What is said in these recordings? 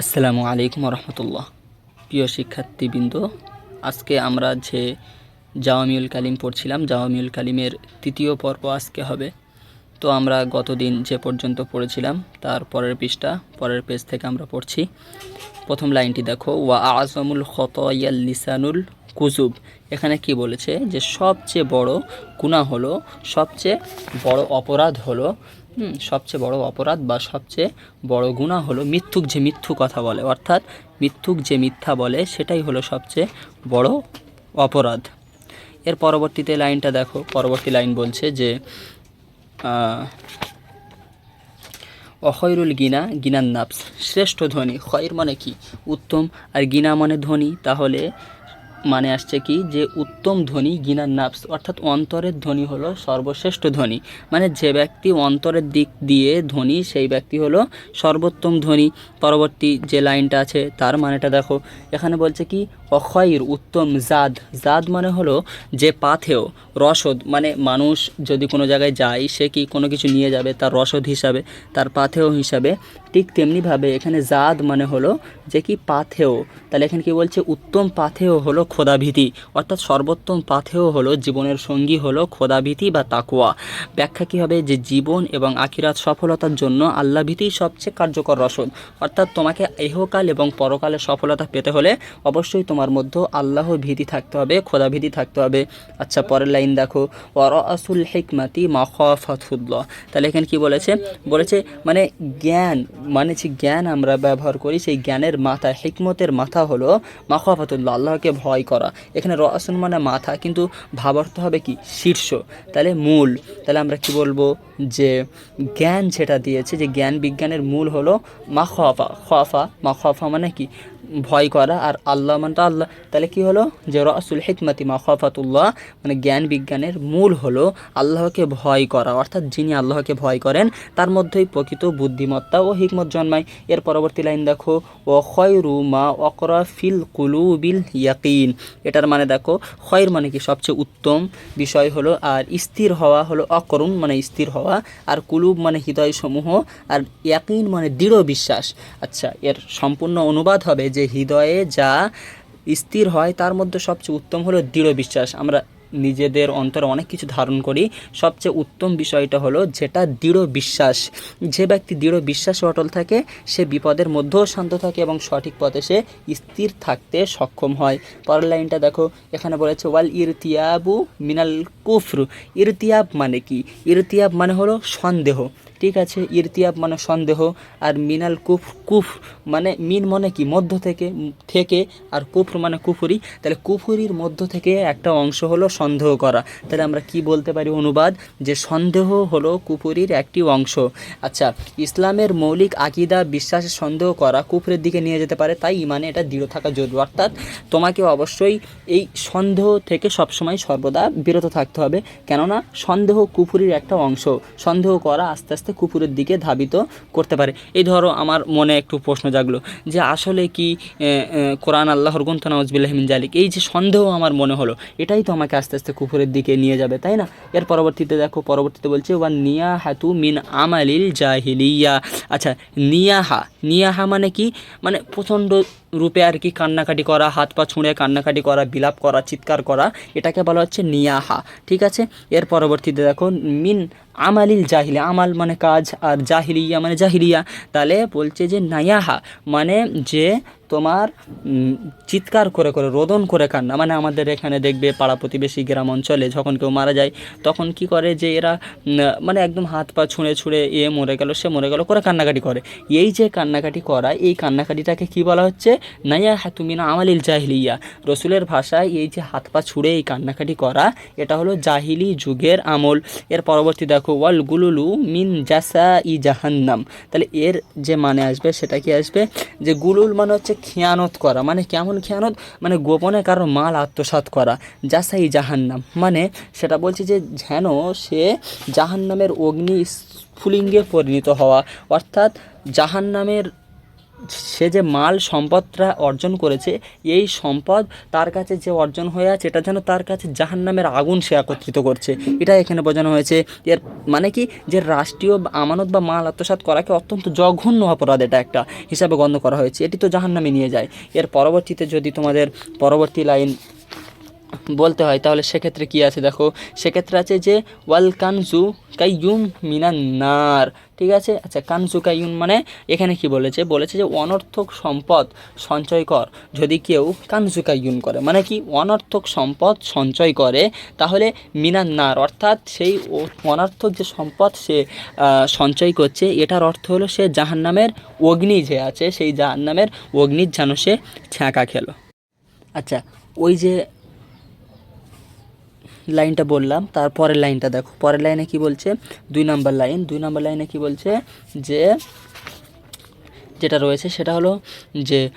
আসসালামু আলাইকুম রহমতুল্লাহ প্রিয় শিক্ষার্থীবৃন্দ, আজকে আমরা যে জাওয়ামিউল কালিম পড়ছিলাম, জাওয়ামিউল কালিমের তৃতীয় পর্ব আজকে হবে। তো আমরা গতদিন যে পর্যন্ত পড়েছিলাম, তার পরের পৃষ্ঠা, পরের পেজ থেকে আমরা পড়ছি। প্রথম লাইনটি দেখো, ওয়া আজমুল খতয়াল লিসানুল কুজুব এখানে কি বলেছে? যে সবচেয়ে বড় গুণা হলো, সবচেয়ে বড় অপরাধ হলো হুম, সবচেয়ে বড় অপরাধ বা সবচেয়ে বড় গুণা হলো মিথ্যুক যে মিথ্যু কথা বলে। অর্থাৎ মিথ্যুক যে মিথ্যা বলে সেটাই হলো সবচেয়ে বড় অপরাধ। এর পরবর্তীতে লাইনটা দেখো। পরবর্তী লাইন বলছে যে আহ, অখয়রুল গিনা গিনান নাফস শ্রেষ্ঠ ধ্বনি। খয়ের মানে কি? উত্তম। আর গিনা মানে ধ্বনি। তাহলে মানে আসছে কি যে উত্তম ধ্বনি গিনার নাফস, অর্থাৎ অন্তরের ধ্বনি হলো সর্বশ্রেষ্ঠ ধ্বনি মানে যে ব্যক্তি অন্তরের দিক দিয়ে ধ্বনি সেই ব্যক্তি হলো সর্বোত্তম ধ্বনি পরবর্তী যে লাইনটা আছে, তার মানেটা দেখো। এখানে বলছে কি অক্ষয়ের উত্তম জাদ। জাদ মানে হলো যে পাথেও রসদ। মানে মানুষ যদি কোনো জায়গায় যায়, সে কি কোনো কিছু নিয়ে যাবে, তার রসদ হিসাবে, তার পাথেও হিসাবে ঠিক তেমনিভাবে এখানে জাদ মানে হলো যে কি পাথেও তাহলে এখানে কি বলছে? উত্তম পাথেও হলো খোদাভীতি। অর্থাৎ সর্বোত্তম পাথেও হলো জীবনের সঙ্গী হলো খোদাভীতি বা তাকুয়া ব্যাখ্যা কী হবে? যে জীবন এবং আখিরাত সফলতার জন্য আল্লাভীতি সবচেয়ে কার্যকর রসদ। অর্থাৎ তোমাকে ইহকাল এবং পরকালে সফলতা পেতে হলে অবশ্যই তোমার মধ্যে আল্লাহ ভীতি থাকতে হবে, খোদাভীতি থাকতে হবে। আচ্ছা পরের লাইন দেখো। ওর আসুল হিকমাতি মাখাফাতুল্লাহ। তাহলে এখানে কি বলেছে? বলেছে মানে জ্ঞান মানে যে জ্ঞান আমরা ব্যবহার করি, সেই জ্ঞানের মাথা, হিকমতের মাথা হলো মাখাফাতুল্লাহ, আল্লাহকে ভয় করা। এখানে রসুন মানে মাথা, কিন্তু ভাবার্থ হবে কি? শীর্ষ। তাহলে মূল। তাহলে আমরা কি বলব? যে জ্ঞান যেটা দিয়েছে, যে জ্ঞান বিজ্ঞানের মূল হলো মা খোয়াফা মাখোয়াফা মা খফা মানে কি? ভয় করা আর আল্লাহ মানটা আল্লাহ। তাহলে কি হলো? যে রসুল হিকমতি মা খফাতুল্লাহ মানে জ্ঞান বিজ্ঞানের মূল হলো আল্লাহকে ভয় করা। অর্থাৎ যিনি আল্লাহকে ভয় করেন, তার মধ্যেই প্রকৃত বুদ্ধিমত্তা ও হিকমত জন্মায়। এর পরবর্তী লাইন দেখো, ও খয়রু মা অকরা ফিল কুলুবিল ইয়াকিন। এটার মানে দেখো, খয়ের মানে কি? সবচেয়ে উত্তম বিষয় হলো, আর স্থির হওয়া হলো অকরুণ মানে স্থির হওয়া, আর কুলুব মানে হৃদয়সমূহ, আর ইয়াকিন মানে দৃঢ় বিশ্বাস। আচ্ছা এর সম্পূর্ণ অনুবাদ হবে যে হৃদয়ে যা স্থির হয়, তার মধ্যে সবচেয়ে উত্তম হলো দৃঢ় বিশ্বাস। আমরা নিজেদের অন্তরে অনেক কিছু ধারণ করি। সবচেয়ে উত্তম বিষয়টা হলো যেটা দৃঢ় বিশ্বাস। যে ব্যক্তি দৃঢ় বিশ্বাসে অটল থাকে, সে বিপদের মধ্যেও শান্ত থাকে এবং সঠিক পথে সে স্থির থাকতে সক্ষম হয়। পরের লাইনটা দেখো, এখানে বলেছে, ওয়াল ইরতিয়াবু মিনাল কুফরু। ইরতিয়াব মানে কি? ইরতিয়াব মানে হলো সন্দেহ। ঠিক আছে, ইরতিয়াব মানে সন্দেহ আর মিনাল কুফ কুফ মানে মিন মানে কি? মধ্য থেকে থেকে আর কুফর মানে কুফুরি। তাহলে কুফুরির মধ্য থেকে একটা অংশ হলো সন্দেহ করা। তাহলে আমরা কি বলতে পারি অনুবাদ? যে সন্দেহ হলো কুফুরির একটি অংশ। আচ্ছা ইসলামের মৌলিক আকিদা, বিশ্বাসে, সন্দেহ করা কুফরের দিকে নিয়ে যেতে পারে। তাই ইমানে এটা দৃঢ় থাকা জরুরি। অর্থাৎ তোমাকে অবশ্যই এই সন্দেহ থেকে সবসময় সর্বদা বিরত থাকতে হবে। কেননা সন্দেহ কুফুরির একটা অংশ। সন্দেহ করা আস্তে আস্তে কুফুরের দিকে ধাবিত করতে পারে। এই ধরো আমার মনে একটু প্রশ্ন জাগলো যে আসলে কি কোরআন আল্লাহর গুন্তা নওয়াজবিল্লাহমিন জালিক এই যে সন্দেহ আমার মনে হলো, এটাই তো আমাকে আস্তে আস্তে কুফুরের দিকে নিয়ে যাবে, তাই না? এর পরবর্তীতে দেখো, পরবর্তীতে বলছে, ওয়া নিয়া হাতু মিন আমালিল জাহিলিয়া। আচ্ছা নিয়াহা নিয়াহা মানে কি? মানে প্রচণ্ড রূপে আর কি কান্নাকাটি করা, হাত পা ছুঁড়ে কান্নাকাটি করা, বিলাপ করা, চিৎকার করা, এটাকে বলা হচ্ছে নিয়াহা। ঠিক আছে? এর পরবর্তীতে দেখো, মিন আমালিল জাহিলিয়া আমাল মানে কাজ, আর জাহিলিয়া মানে জাহিলিয়া। তাহলে বলছে যে নায়াহা মানে যে তোমার চিৎকার করে করে, রোদন করে কান্না। মানে আমাদের এখানে দেখবে পাড়া প্রতিবেশী গ্রাম অঞ্চলে যখন কেউ মারা যায়, তখন কি করে যে এরা মানে একদম হাত পা ছুঁড়ে ছুঁড়ে এ মরে গেল, সে মরে গেল করে কান্নাকাটি করে। এই যে কান্নাকাটি করা, এই কান্নাকাটিটাকে কি বলা হচ্ছে? নাইয়া হাতুমিনা আমালিল জাহিলিয়া। রসুলের ভাষায় এই যে হাত পা ছুঁড়ে এই কান্নাকাটি করা, এটা হলো জাহিলি যুগের আমল। এর পরবর্তী দেখো, ওয়াল গুলুলু মিন জাসা ই জাহান্নাম। তাহলে এর যে মানে আসবে, সেটা কি আসবে? যে গুলুল মানে হচ্ছে খেয়ানত করা মানে কেমন খেয়ানত? মানে গোপনে কারও মাল আত্মসাত করা জাসাই জাহান্নাম। মানে সেটা বলছে যে যেন সে জাহান্নামের অগ্নি ফুলিঙ্গে পরিণত হওয়া, অর্থাৎ জাহান্নামের সে যে মাল সম্পদটা অর্জন করেছে, এই সম্পদ তার কাছে যে অর্জন হয়ে আছে, এটা যেন তার কাছে জাহান্নামের আগুন সে একত্রিত করছে। এটা এখানে বোঝানো হয়েছে। এর মানে কি? যে রাষ্ট্রীয় আমানত বা মাল আত্মসাৎ করাকে অত্যন্ত জঘন্য অপরাধ এটা একটা হিসাবে গণ্য করা হয়েছে। এটি তো জাহান্নামে নিয়ে যায়। এর পরবর্তীতে যদি তোমাদের পরবর্তী লাইন বলতে হয়, তাহলে সেক্ষেত্রে কি আছে দেখো? সেক্ষেত্রে আছে যে, ওয়াল কানজু কাইয়ুম মিনান নার। ঠিক আছে? আচ্ছা কানজু কাইয়ুম মানে এখানে কি বলেছে? বলেছে যে অনর্থক সম্পদ সঞ্চয় কর। যদি কেউ কানজু কাইয়ুম করে মানে কি? অনর্থক সম্পদ সঞ্চয় করে, তাহলে মিনান নার অর্থাৎ সেই অনর্থক যে সম্পদ সে সঞ্চয় করছে, এটার অর্থ হলো সে জাহান্নামের অগ্নি যে আছে, সেই জাহান্নামের অগ্নির যেন সে ছ্যাঁকা খেলো। আচ্ছা ওই যে লাইনটা বললাম তারপরের লাইনটা দেখো। পরের লাইনে কি বলছে? দুই নাম্বার লাইন। দুই নাম্বার লাইনে কি বলছে? যে, যেটা রয়েছে সেটা হলো যে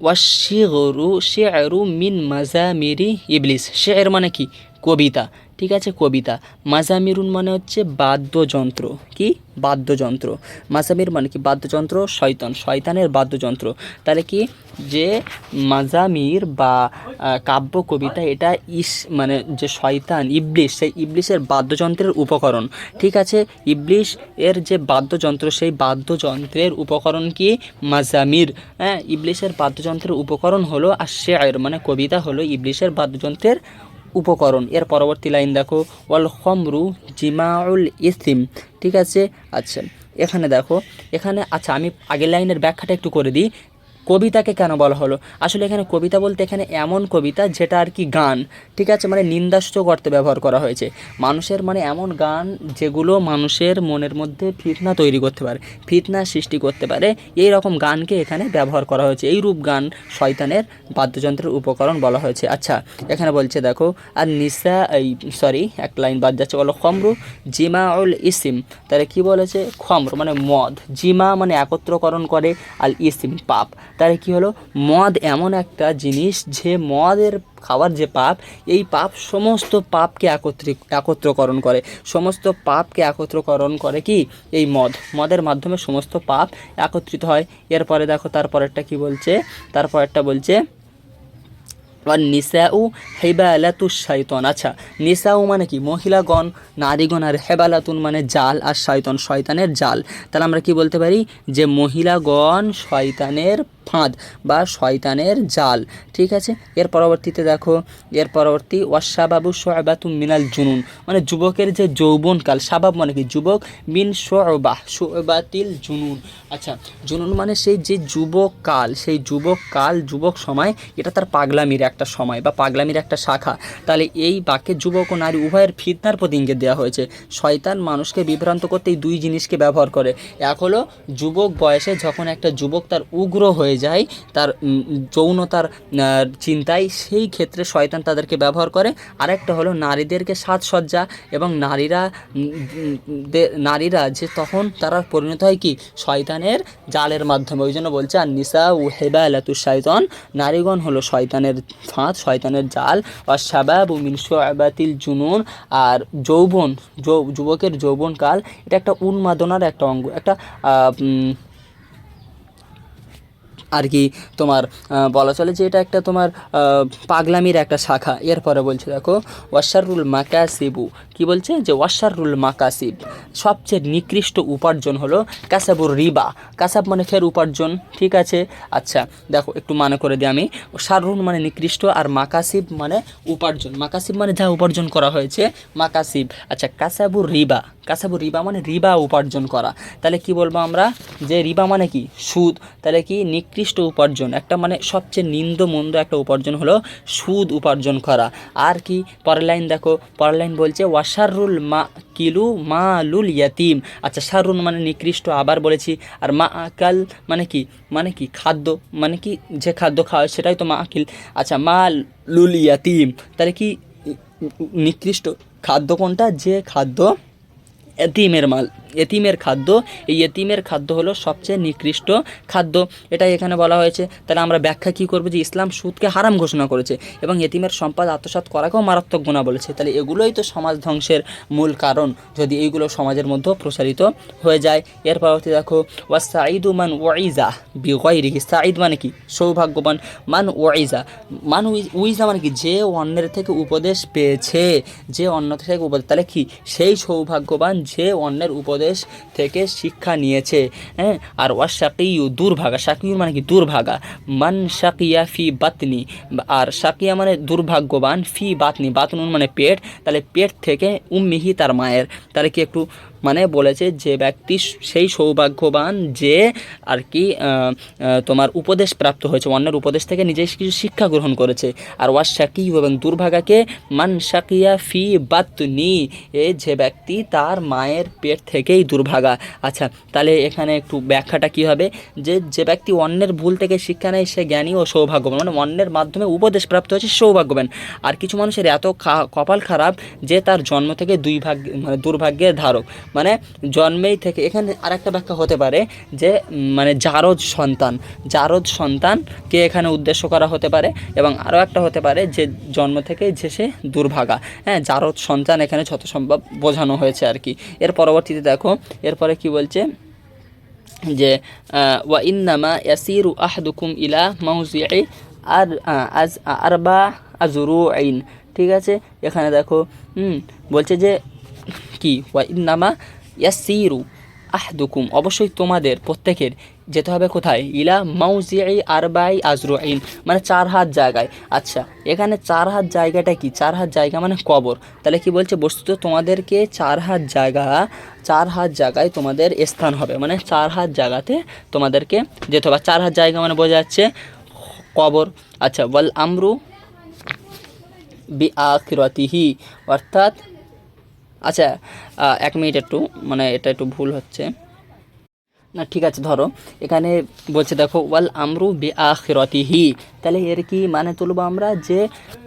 ওয়াশিগরু শেয়ারু মিন মাজামিরি ইবলিস। শেয়ার মানে কি? কবিতা। ঠিক আছে, কবিতা। মাজামিরুন মানে হচ্ছে বাদ্যযন্ত্র। কি? বাদ্যযন্ত্র। মাজামির মানে কি? বাদ্যযন্ত্র, শয়তান। শয়তানের বাদ্যযন্ত্র। তাহলে কি? যে মাজামির বা কাব্য কবিতা, এটা ইস মানে যে শয়তান, ইবলিশ, সেই ইবলিশের বাদ্যযন্ত্রের উপকরণ। ঠিক আছে? ইবলিশ এর যে বাদ্যযন্ত্র, সেই বাদ্যযন্ত্রের উপকরণ কি? মাজামির হ্যাঁ ইবলিশের বাদ্যযন্ত্রের উপকরণ হলো আর শেয়ার মানে কবিতা হলো ইবলিশের বাদ্যযন্ত্রের উপকরণ। এর পরবর্তী লাইন দেখো, ওয়াল খমরু জিমাউল ইসিম ঠিক আছে? আচ্ছা এখানে দেখো, এখানে আচ্ছা আমি আগের লাইনের ব্যাখ্যাটা একটু করে দিই। কবিতাকে কেন বলা হলো? আসলে এখানে কবিতা বলতে এখানে এমন কবিতা যেটা আর কি গান, ঠিক আছে? মানে নিন্দাসূচক অর্থে ব্যবহার করা হয়েছে। মানুষের মানে এমন গান যেগুলো মানুষের মনের মধ্যে ফিতনা তৈরি করতে পারে, ফিতনা সৃষ্টি করতে পারে। এই রকম গানকে এখানে ব্যবহার করা হয়েছে। এই রূপ গান শয়তানের বাদ্যযন্ত্রের উপকরণ বলা হয়েছে। আচ্ছা এখানে বলছে, দেখো, আর নিসা, এই সরি এক লাইন বাদ যাচ্ছে, বলো, খমরু জিমাউল ইসিম। তাহলে কি বলেছে? খমর মানে মদ। জিমা মানে একত্রকরণ করে আল ইসিম পাপ। তাহলে কি হলো? মদ এমন একটা জিনিস যে মদের খাওয়ার যে পাপ, এই পাপ সমস্ত পাপকে একত্রিত একত্রকরণ করে। সমস্ত পাপকে একত্রকরণ করে কি? এই মদ। মদের মাধ্যমে সমস্ত পাপ একত্রিত হয়। এরপরে দেখো তারপরেরটা কি বলছে? তারপরেরটা বলছে আর নিসাউ হেবালাতু শৈতন আচ্ছা নিসাউ মানে কি? মহিলাগণ, নারীগণ, আর হেবালাতুন মানে জাল আর শয়তন। শয়তানের জাল। তাহলে আমরা কি বলতে পারি? যে মহিলাগণ শয়তানের ফাঁদ বা শয়তানের জাল। ঠিক আছে? এর পরবর্তীতে দেখো, এর পরবর্তী ওয়াশাবাবু শোয়াবাতু মিনাল জুনুন। মানে যুবকের যে যৌবনকাল, সাবাব মানে কি? যুবক মিন শোবাহ শোবাতিল জুনুন। আচ্ছা জুনুন মানে সেই যে যুবক কাল সেই যুবক কাল যুবক সময়, এটা তার পাগলামির একটা সময় বা পাগলামির একটা শাখা। তাহলে এই বাক্যে যুবক ও নারী উভয়ের ফিতনার প্রতি ইঙ্গিত দেওয়া হয়েছে। শয়তান মানুষকে বিভ্রান্ত করতে এই দুই জিনিসকে ব্যবহার করে। এক হলো, যুবক বয়সে যখন একটা যুবক তার উগ্র হয়ে যায়, তার যৌনতার চিন্তায় সেই ক্ষেত্রে শয়তান তাদেরকে ব্যবহার করে। আরেকটা হলো নারীদেরকে সাজসজ্জা এবং নারীরা নারীরা যে তখন তারা পরিণত হয় কি? শয়তানের জালের মাধ্যমে। ওই জন্য বলছে আর নিসা ও হেবা আলাতু শয়তন নারীগণ হলো শয়তানের ফাঁদ, শয়তানের জাল। আর শাবাব ও মিনসু আবাতিল জুনুন। আর যৌবন, যৌ- যুবকের যৌবনকাল, এটা একটা উন্মাদনার একটা অঙ্গ, একটা আর কি তোমার বলা চলে যে এটা একটা তোমার পাগলামির একটা শাখা। এরপরে বলছে দেখো ওয়াশারুল মাকাসিবু। কি বলছে? যে ওয়াশারুল মাকাসিব। সবচেয়ে নিকৃষ্ট উপার্জন হলো কাসাবুর রিবা। কাসাব মানে ফের উপার্জন, ঠিক আছে? আচ্ছা দেখো, একটু মানে করে দিই আমি। শারুল মানে নিকৃষ্ট আর মাকাসিব মানে উপার্জন। মাকাসিব মানে যা উপার্জন করা হয়েছে, মাকাসিব। আচ্ছা কাসাবুর রিবা। কাসাবুর রিবা মানে রিবা উপার্জন করা। তাহলে কি বলব আমরা? যে রিবা মানে কি? সুদ। তাহলে কি? নিকৃষ্ট উপার্জন। একটা মানে সবচেয়ে নিন্দ মন্দ একটা উপার্জন হলো সুদ উপার্জন করা। আর কি? পরের লাইন দেখো। পরের লাইন বলছে ওয়াশারুল মা কিলু মা লুল ইয়াতিম। আচ্ছা শারুন মানে নিকৃষ্ট আবার বলেছি। আর মা আকাল মানে কি? মানে কি? খাদ্য। মানে কি? যে খাদ্য খাওয়া হয় সেটাই তো মা আকিল আচ্ছা মা লুল ইয়াতিম। তাহলে কি? নিকৃষ্ট খাদ্য কোনটা? যে খাদ্য এতিমের মাল এতিমের খাদ্য। এই এতিমের খাদ্য হলো সবচেয়ে নিকৃষ্ট খাদ্য। এটাই এখানে বলা হয়েছে। তাহলে আমরা ব্যাখ্যা কী করব? যে ইসলাম সুদকে হারাম ঘোষণা করেছে এবং এতিমের সম্পদ আত্মসাৎ করাকেও মারাত্মক গুণা বলেছে। তাহলে এগুলোই তো সমাজ ধ্বংসের মূল কারণ, যদি এইগুলো সমাজের মধ্যেও প্রসারিত হয়ে যায়। এর পরবর্তী দেখো ওয়া সাঈদু মান ওয়াইজা বিগয়রিহি। সাঈদ মানে কি? সৌভাগ্যবান। মান ওয়াইজা মান উই- উইজা মানে কি? যে অন্যের থেকে উপদেশ পেয়েছে, যে অন্য থেকে উপদেশ, তাহলে কি? সেই সৌভাগ্যবান যে অন্যের উপদেশ থেকে শিক্ষা নিয়েছে হ্যাঁ? আর ওয়া শাকিউ দুর্ভাগা। শাকিউর মানে কি? দুর্ভাগা। মান শাকিয়া ফি বাতনি। আর শাকিয়া মানে দুর্ভাগ্যবান, ফি বাতনি। বাতনুন মানে পেট। তাহলে পেট থেকে উম্মিহি তার মায়ের। তাহলে কি একটু মানে বলেছে যে ব্যক্তি সেই সৌভাগ্যবান যে আর কি তোমার উপদেশ প্রাপ্ত হয়েছে, অন্যের উপদেশ থেকে নিজে কিছু শিক্ষা গ্রহণ করেছে। আর ওয়াস শাকি এবং দুর্ভাগাকে মান শাকিয়া ফি বাতনি, এ যে ব্যক্তি তার মায়ের পেট থেকেই দুর্ভাগা। আচ্ছা তাহলে এখানে একটু ব্যাখ্যাটা কি হবে? যে যে ব্যক্তি অন্যের ভুল থেকে শিক্ষা নেয়, সে জ্ঞানী ও সৌভাগ্যবান। মানে অন্যের মাধ্যমে উপদেশ প্রাপ্ত হয়েছে সৌভাগ্যবান। আর কিছু মানুষের এত কপাল খারাপ যে তার জন্ম থেকে দুই ভাগ্য মানে দুর্ভাগ্যের ধারক। মানে জন্মেই থেকে, এখানে আরেকটা ব্যাখ্যা হতে পারে যে মানে জারদ সন্তান, জারদ সন্তানকে এখানে উদ্দেশ্য করা হতে পারে এবং আরও একটা হতে পারে যে জন্ম থেকে যে সে দুর্ভাগা। হ্যাঁ জারদ সন্তান এখানে যত সম্ভব বোঝানো হয়েছে আর কি। এর পরবর্তীতে দেখো, এরপরে কি বলছে? যে ওয়া ইন্নামা ইয়াসিরু আহাদুকুম ইলা মাউজি'i আর আজ আরবা আজরু আইন ঠিক আছে? এখানে দেখো, হুম, বলছে যে কি? ওয়া ইন্নামা ইয়াসিরু আহদুকুম। অবশ্যই তোমাদের প্রত্যেকের যেতে হবে কোথায়? ইলা মাউজি'i আরবাই আজরু আইন মানে চার হাত জায়গায়। আচ্ছা এখানে চার হাত জায়গাটা কি? চার হাত জায়গা মানে কবর। তাহলে কি বলছে? বস্তুত তোমাদেরকে চার হাত জায়গা, চার হাত জায়গায় তোমাদের স্থান হবে। মানে চার হাত জায়গাতে তোমাদেরকে যেতে হবে। চার হাত জায়গা মানে বোঝা যাচ্ছে কবর। আচ্ছা বল আমরু বি আখিরাতিহি অর্থাৎ আচ্ছা এক মিনিট একটু মানে এটা একটু ভুল হচ্ছে। না, ঠিক আছে, ধরো। এখানে বলছে, দেখো, ওয়াল আমরু বি আখিরাতিহি তাহলে এর কি মানে তুলবো আমরা যে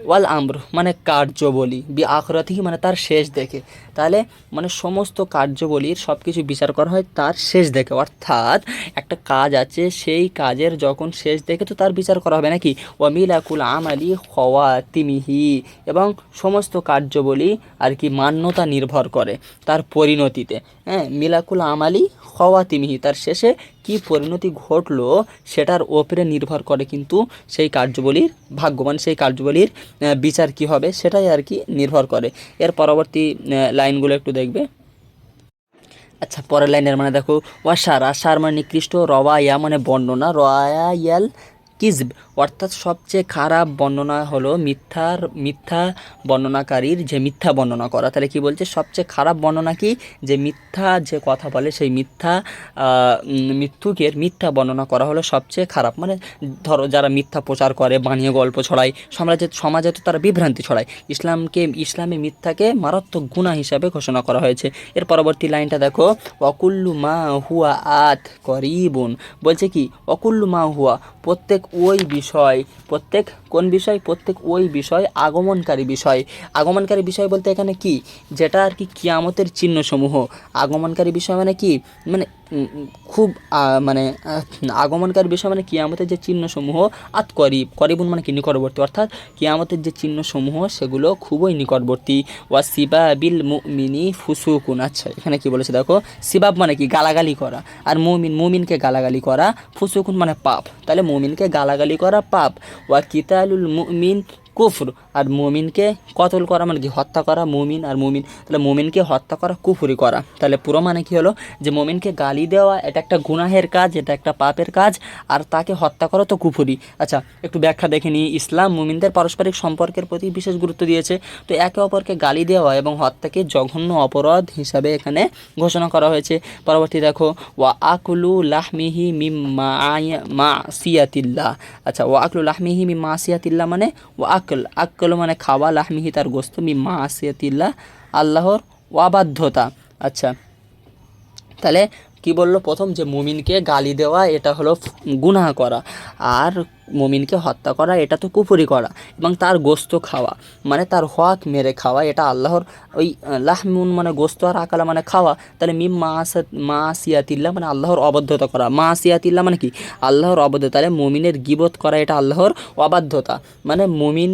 ওয়াল আমর মানে কার্য বলি বি আখিরাতিহি মানে তার শেষ দেখে। তাহলে মানে সমস্ত কার্যবলীর সব কিছু বিচার করা হয় তার শেষ দেখে। অর্থাৎ একটা কাজ আছে, সেই কাজের যখন শেষ দেখে তো তার বিচার করা হবে নাকি? ওয়ামিলাকুল আমালি খওয়াতিমিহি। এবং সমস্ত কার্যবলী আর কি মান্যতা নির্ভর করে তার পরিণতিতে। হ্যাঁ মিলাকুল আমালি খওয়াতিমিহি, তার শেষে কি পরিণতি ঘটলো সেটার ওপরে নির্ভর করে কিন্তু সেই কার্যবলীর ভাগ্যবান সেই কার্যবলীর বিচার কি হবে সেটাই আর কি নির্ভর করে। এর পরবর্তী লাইনগুলো একটু দেখবে। আচ্ছা পরের লাইনের মানে দেখো, ওয়া সারা আশার মানে নিকৃষ্ট রওয়া ইয়া মানে বর্ণনা। রয়া ইয়াল কিজব অর্থাৎ সবচেয়ে খারাপ বর্ণনা হলো মিথ্যার, মিথ্যা বর্ণনাকারীর যে মিথ্যা বর্ণনা করা। তাহলে কি বলছে? সবচেয়ে খারাপ বর্ণনা কি? যে মিথ্যা যে কথা বলে, সেই মিথ্যা মিথ্যুকের মিথ্যা বর্ণনা করা হলো সবচেয়ে খারাপ। মানে ধরো যারা মিথ্যা প্রচার করে বানিয়ে গল্প ছড়ায়, সমাজে সমাজে তো তারা বিভ্রান্তি ছড়ায়। ইসলামকে, ইসলামে মিথ্যাকে মারাত্মক গুণা হিসাবে ঘোষণা করা হয়েছে। এর পরবর্তী লাইনটা দেখো, অকুল্লু মা হুয়া আত করিবুন। বলছে কি? অকুল্লু মা হুয়া, প্রত্যেক ওই বিষয়। প্রত্যেক কোন বিষয়? প্রত্যেক ওই বিষয় আগমনকারী বিষয়। আগমনকারী বিষয় বলতে এখানে কি? যেটা আর কি কিয়ামতের চিহ্নসমূহ। আগমনকারী বিষয় মানে কি? মানে খুব মানে আগমনকারী বিষয় মানে কিয়ামতের যে চিহ্নসমূহ, আত করিব। করিবুন মানে কি? নিকটবর্তী। অর্থাৎ কিয়ামতের যে চিহ্নসমূহ, সেগুলো খুবই নিকটবর্তী। ওয়া সিবা বিল মুমিনি ফুসুকুন। আচ্ছা এখানে কি বলেছে দেখো? সিবাব মানে কি? গালাগালি করা। আর মুমিন, মুমিনকে গালাগালি করা। ফুসুকুন মানে পাপ। তাহলে মুমিনকে গালাগালি করা পাপ। ওয়া কিতালুল মুমিন কুফর আর মুমিনকে কতল করা মানে কি, হত্যা করা, মুমিন আর মুমিন, তাহলে মুমিনকে হত্যা করা, কুফুরি করা। তাহলে পুরো মানে কি হলো যে মুমিনকে গালি দেওয়া, এটা একটা গুনাহের কাজ, এটা একটা পাপের কাজ, আর তাকে হত্যা করা তো কুফুরি। আচ্ছা একটু ব্যাখ্যা দেখে নিই। ইসলাম মুমিনদের পারস্পরিক সম্পর্কের প্রতি বিশেষ গুরুত্ব দিয়েছে। তো একে অপরকে গালি দেওয়া এবং হত্যাকে জঘন্য অপরাধ হিসাবে এখানে ঘোষণা করা হয়েছে। পরবর্তী দেখো, ওয়া আকুলু লাহমিহি মিম মা সিয়াতিল্লা আচ্ছা ওয়া আকলু লাহমিহি মিম মা সিয়াতিল্লাহ মানে ওয়া আকল। আকল মানে খাওয়া লাহমিহি তার গোস্ত মিম মা সিয়াতিল্লাহ আল্লাহর অবাধ্যতা আচ্ছা তাহলে কি বলল প্রথম যে মুমিনকে গালি দেওয়া, এটা হলো গুনাহ করা। আর মুমিনকে হত্যা করা, এটা তো কুপুরি করা। এবং তার গোস্ত খাওয়া মানে তার হক মেরে খাওয়া, এটা আল্লাহর ওই লাহমুন মানে গোস্ত আর আকালা মানে খাওয়া। তাহলে মিম মা মা সিয়াতিল্লা মানে আল্লাহর অবাধ্যতা করা। মা সিয়াতিল্লা মানে কি? আল্লাহর অবাধ্যতা। তাহলে মুমিনের গিবত করা, এটা আল্লাহর অবাধ্যতা। মানে মুমিন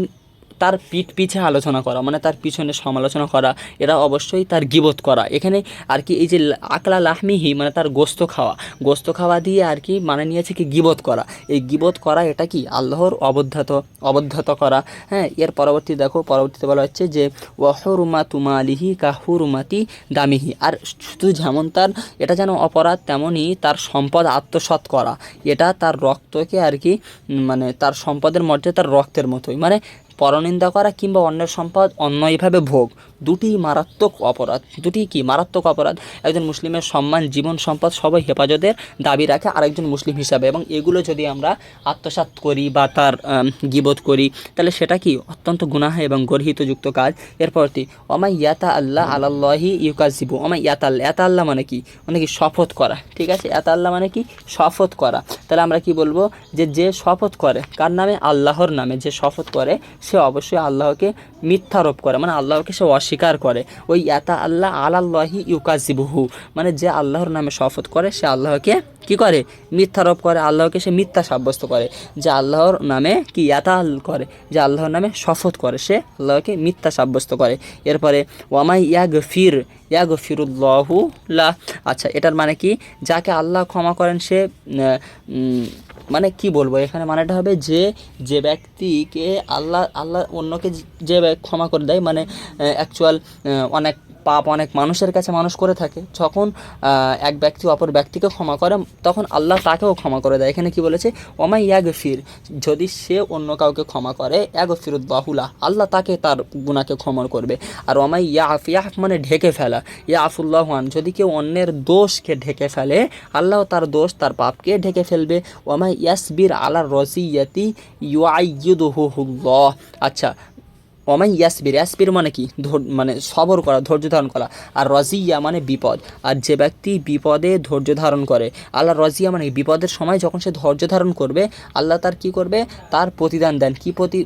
তার পিঠ পিছে আলোচনা করা মানে তার পিছনে সমালোচনা করা এটা অবশ্যই তার গিবত করা। এখানে আর কি এই যে আকলা লাহমিহি মানে তার গোস্ত খাওয়া। গোস্ত খাওয়া দিয়ে আর কি মানে নিয়েছে কি গিবত করা। এই গিবত করা এটা কি? আল্লাহর অবদ্ধত অবদ্ধত করা। হ্যাঁ এর পরবর্তী দেখো, পরবর্তীতে বলা হচ্ছে যে ওয়াহরুমা তুমালিহি কাহুরুমাতি দামিহি। আর শুধু যেমন তার, এটা যেন অপরাধ, তেমনই তার সম্পদ আত্মসাৎ করা। এটা তার রক্তকে আর কি মানে তার সম্পদের মধ্যে তার রক্তের মতোই। মানে পরনিন্দা করা কিংবা অন্যের সম্পদ অন্য এইভাবে ভোগ। দুটি মারাত্মক অপরাধ, দুটি কি মারাত্মক অপরাধ? একজন মুসলিমের সম্মান, জীবন সম্পদ সবাই হেফাজতের দাবি রাখে আরেকজন মুসলিম হিসাবে এবং এগুলো যদি আমরা আত্মসাৎ করি বা তার গিবোধ করি, তাহলে সেটা কি অত্যন্ত গুনাহ এবং গর্হিতযুক্ত কাজ? এরপরটি অমাই ইয়াতা আল্লাহ আলাল্লাহি ইউকাজিবু অমাই এতা আল্লাহ মানে কি? মানে কি শপথ করা, ঠিক আছে? এতা আল্লাহ মানে কি? শপথ করা। তাহলে আমরা কি বলব? যে যে শপথ করে, কার নামে? আল্লাহর নামে। যে শপথ করে, সে অবশ্যই আল্লাহকে মিথ্যারোপ করে মানে আল্লাহকে সে অস্বীকার করে। ওই এতা আল্লাহ আলাল্লাহি ইউকাজিবুহু মানে যে আল্লাহর নামে শপথ করে, সে আল্লাহকে কি করে? মিথ্যারোপ করে, আল্লাহকে সে মিথ্যা সাব্যস্ত করে। যে আল্লাহর নামে কি ইয়াতাল করে, যে আল্লাহর নামে শপথ করে, সে আল্লাহকে মিথ্যা সাব্যস্ত করে। এরপরে, ওয়ামাই ইয়াগ ফির ইয়াগ ফিরুল্লাহু লা। আচ্ছা এটার মানে কি? যাকে আল্লাহ ক্ষমা করেন, সে মানে কি বলব? এখানে মানেটা হবে যে যে ব্যক্তিকে আল্লাহ আল্লাহ অন্যকে যে ক্ষমা করে দেয় মানে অ্যাকচুয়াল অনেক পাপ অনেক মানুষের কাছে মানুষ করে থাকে। যখন এক ব্যক্তি অপর ব্যক্তিকে ক্ষমা করে, তখন আল্লাহ তাকেও ক্ষমা করে দেয়। এখানে কি বলেছে? ওমাই ইয়াগ ফির যদি সে অন্য কাউকে ক্ষমা করে এক ফিরুদ্দাহুলা আল্লাহ তাকে তার গুণাকে ক্ষমা করবে। আর ওমাই ইয়াফ ইয়াফ মানে ঢেকে ফেলা। ইয়া ইয়াফুল্লাহান যদি কেউ অন্যের দোষকে ঢেকে ফেলে, আল্লাহ তার দোষ, তার পাপকে ঢেকে ফেলবে। ওমাই ইয়াসবির আলা রসিয়াতি ইউআইয়ুদহুল্লাহ আচ্ছা ওমাই ইয়াসবির ইয়াসবির মানে কি? মানে সবর করা, ধৈর্য ধারণ করা। আর রজিয়া মানে বিপদ। আর যে ব্যক্তি বিপদে ধৈর্য ধারণ করে, আল্লাহ রজিয়া মানে বিপদের সময় যখন সে ধৈর্য ধারণ করবে, আল্লাহ তার কি করবে? তার প্রতিদান দেন। কি প্রতি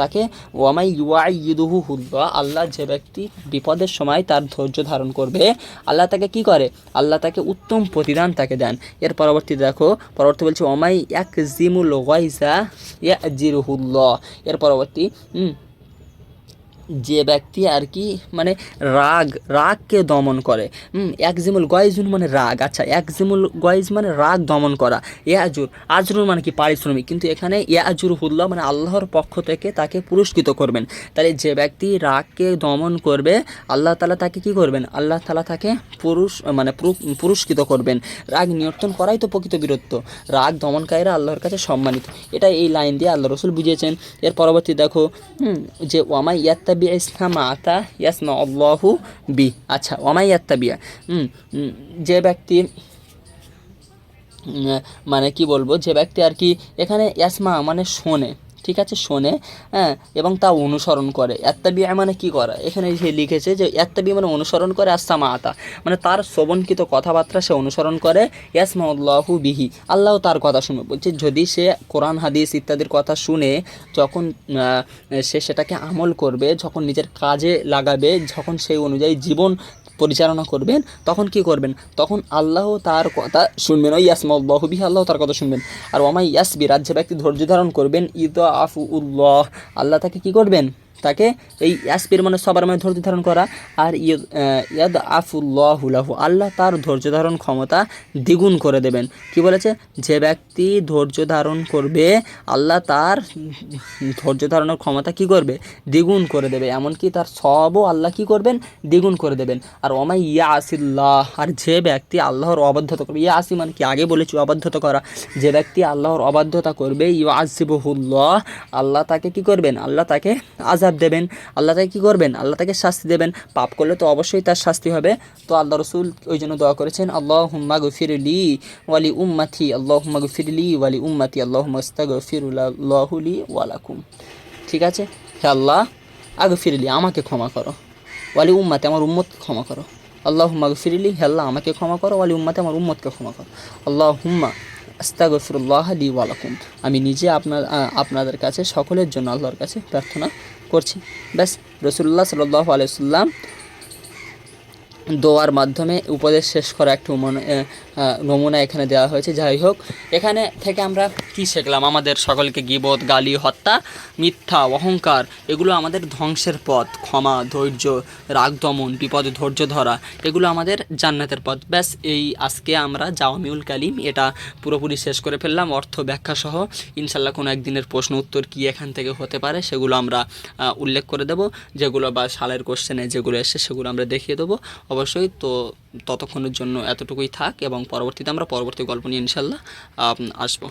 তাকে? ওয়ামাই ইউআই ইউদুহু হুল্লা আল্লাহ যে ব্যক্তি বিপদের সময় তার ধৈর্য ধারণ করবে, আল্লাহ তাকে কি করে? আল্লাহ তাকে উত্তম প্রতিদান তাকে দেন। এর পরবর্তী দেখো, পরবর্তী বলছে, ওমাই এক জিমুল ওয়াইজা ইয়া জিরুহুল্লাহ এর পরবর্তী যে ব্যক্তি আর কি মানে রাগ, রাগকে দমন করে। একজিমুল গয়েজুন মানে রাগ। আচ্ছা একজিমুল গয়েজ মানে রাগ দমন করা। এ আজুর আজরুর মানে কি পারিশ্রমিক? কিন্তু এখানে এ আজুর হুল্লাহ মানে আল্লাহর পক্ষ থেকে তাকে পুরস্কৃত করবেন। তাহলে যে ব্যক্তি রাগকে দমন করবে, আল্লাহ তালা তাকে কি করবেন? আল্লাহ তালা তাকে পুরুষ মানে পুরু- পুরস্কৃত করবেন। রাগ নিয়ন্ত্রণ করাই তো প্রকৃত বীরত্ব। রাগ দমনকারীরা আল্লাহর কাছে সম্মানিত। এটা এই লাইন দিয়ে আল্লাহ রসুল বুঝিয়েছেন। এর পরবর্তী দেখো যে ওয়ামাই ইয়াত্তাবি ইসলামা আতা ইয়াসমা অল্লাহু বি আচ্ছা ওমাই ইয়াত্তাবিয়া যে ব্যক্তি মানে কি বলব? যে ব্যক্তি আর কি এখানে ইয়াসমা মানে শোনে। ঠিক আছে, শোনে হ্যাঁ এবং তা অনুসরণ করে। এত্তাবিয়া মানে কি করা? এখানে সে লিখেছে যে এত্তাবি মানে অনুসরণ করে আসামা আতা মানে তার শ্রবণকৃত কথাবার্তা সে অনুসরণ করে ইয়াসমা আল্লাহু বিহি। আল্লাহ তার কথা শুনে বলছে, যদি সে কোরআন, হাদিস ইত্যাদির কথা শুনে, যখন সে সেটাকে আমল করবে, যখন নিজের কাজে লাগাবে, যখন সেই অনুযায়ী জীবন পরিচালনা করবেন, তখন কি করবেন? তখন আল্লাহ তার কথা শুনবেন। ওই ইয়াসমল্লাহবি আল্লাহ তার কথা শুনবেন। আর ওমাই ইয়াসবি, রাজ্য ব্যক্তি ধৈর্য ধারণ করবেন ঈদ আফু উল্লাহ। আল্লাহ তাকে কি করবেন? তাকে এই ইয়াসবির মানে সবার মানে ধৈর্য ধারণ করা। আর ইয়দ আফুল্লাহুলাহু আল্লাহ তার ধৈর্য ধারণ ক্ষমতা দ্বিগুণ করে দেবেন। কি বলেছে? যে ব্যক্তি ধৈর্য ধারণ করবে, আল্লাহ তার ধৈর্য ধারণের ক্ষমতা কি করবে? দ্বিগুণ করে দেবে। এমনকি তার সবও আল্লাহ কি করবেন? দ্বিগুণ করে দেবেন। আর ওমাই ইয়া আসিল্লাহ আর যে ব্যক্তি আল্লাহর অবাধ্যতা করবে ইয়া আসি মানে কি? আগে বলেছি, অবাধ্যতা করা। যে ব্যক্তি আল্লাহর অবাধ্যতা করবে ইউ আসিবহুল্লাহ আল্লাহ তাকে কি করবেন? আল্লাহ তাকে আজাব দেবেন, আল্লাহ তাকে কী করবেন? আল্লাহ তাকে শাস্তি দেবেন। পাপ করলে তো অবশ্যই তার শাস্তি হবে। তো আল্লাহ রসুল ওই জন্য দোয়া করেছেন আল্লাহ হুম্মা গফিরলি ওয়ালি উম্মাথি আল্লাহ হুম্মা গফিরলি ওয়ালি উম্মাতি আল্লাহ মস্তা গফিরুল্লাহলি ওয়ালাকুম ঠিক আছে? হে আল্লাহ আগে ফিরলি আমাকে ক্ষমা করো। ওয়ালি উম্মাতে আমার উম্মতকে ক্ষমা করো। আল্লাহ হুম্মা গফিরিলি হেল্লা আমাকে ক্ষমা করো। ওয়ালি উম্মাতে আমার উম্মতকে ক্ষমা করো। আল্লাহ হুম্মা আস্তাগফিরুল্লাহ লি ওয়ালাকুম আমি নিজে আপনার আপনাদের কাছে, সকলের জন্য আল্লাহর কাছে প্রার্থনা করছি। ব্যাস রসুল্লাহ সাল্লাহ আলাইসাল্লাম দোয়ার মাধ্যমে উপদেশ শেষ করা একটু মনে- নমুনা এখানে দেওয়া হয়েছে। যাই হোক, এখানে থেকে আমরা কি শিখলাম? আমাদের সকলকে গিবত, গালি, হত্যা, মিথ্যা, অহংকার, এগুলো আমাদের ধ্বংসের পথ। ক্ষমা, ধৈর্য, রাগ, দমন, বিপদে, ধৈর্য ধরা, এগুলো আমাদের জান্নাতের পথ। ব্যাস, এই আজকে আমরা জাওয়ামিউল কালিম, এটা পুরোপুরি শেষ করে ফেললাম। অর্থ ব্যাখ্যা সহ ইনশাল্লাহ কোনো একদিনের প্রশ্ন উত্তর কী এখান থেকে হতে পারে সেগুলো আমরা উল্লেখ করে দেব। যেগুলো বা সালের কোশ্চেনে যেগুলো এসে সেগুলো আমরা দেখিয়ে দেবো। অবশ্যই তো ততক্ষণের জন্য এতটুকুই থাক এবং পরবর্তীতে আমরা পরবর্তী গল্প নিয়ে ইনশাল্লাহ আসব।